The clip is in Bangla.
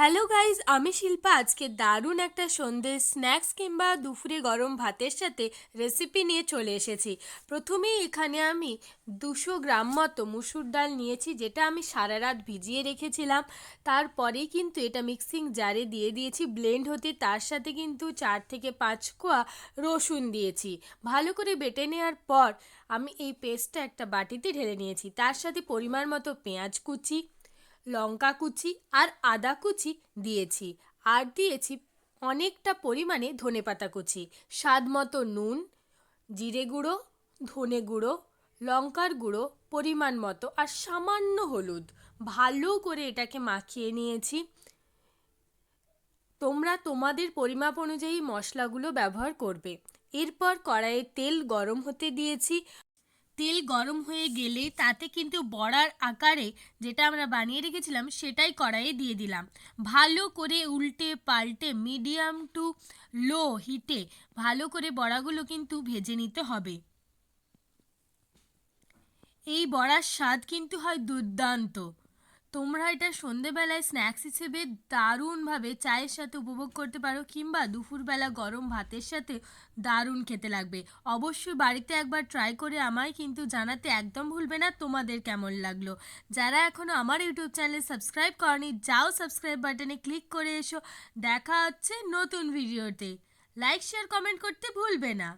হ্যালো গাইজ আমি শিল্পা। আজকে দারুণ একটা সন্ধ্যে স্ন্যাক্স কিংবা দুপুরে গরম ভাতের সাথে রেসিপি নিয়ে চলে এসেছি। প্রথমেই এখানে আমি দুশো গ্রাম মতো মুসুর ডাল নিয়েছি, যেটা আমি সারা রাত ভিজিয়ে রেখেছিলাম। তারপরেই কিন্তু এটা মিক্সিং জারে দিয়ে দিয়েছি। ব্লেন্ড হতে তার সাথে কিন্তু চার থেকে পাঁচ কোয়া রসুন দিয়েছি। ভালো করে বেটে নেওয়ার পর আমি এই পেস্টটা একটা বাটিতে ঢেলে নিয়েছি। তার সাথে পরিমাণ মতো পেঁয়াজ কুচি লঙ্কা কুচি আর আদা কুচি দিয়েছি। আর দিয়েছি অনেকটা পরিমাণে ধনেপাতা কুচি। স্বাদ মতো নুন, জিরে গুঁড়ো, ধনে গুঁড়ো, লঙ্কার গুঁড়ো, পরিমাণ মতো আর সামান্য হলুদ। ভালো করে এটাকে মাখিয়ে নিয়েছি। তোমরা তোমাদের পরিমাপ অনুযায়ী মশলাগুলো ব্যবহার করবে। এরপর কড়াইয়ে তেল গরম হতে দিয়েছি। তেল গরম হয়ে গেলে তাতে কিন্তু বড়ার আকারে যেটা আমরা বানিয়ে রেখেছিলাম সেটাই কড়াইয়ে দিয়ে দিলাম। ভালো করে উল্টে পাল্টে মিডিয়াম টু লো হিটে ভালো করে বড়াগুলো কিন্তু ভেজে নিতে হবে। এই বড়ার স্বাদ কিন্তু হয় দুর্দান্ত। তোমরা এটা সন্ধেবেলায় স্ন্যাক্স হিসেবে দারুণভাবে চায়ের সাথে উপভোগ করতে পারো কিংবা দুপুরবেলা গরম ভাতের সাথে দারুণ খেতে লাগবে। অবশ্যই বাড়িতে একবার ট্রাই করে আমায় কিন্তু জানাতে একদম ভুলবে না, তোমাদের কেমন লাগল। যারা এখনও আমার ইউটিউব চ্যানেল সাবস্ক্রাইব করনি, যাও সাবস্ক্রাইব বাটনে ক্লিক করে এসো। দেখা হচ্ছে নতুন ভিডিওতে লাইক শেয়ার কমেন্ট করতে ভুলবে না।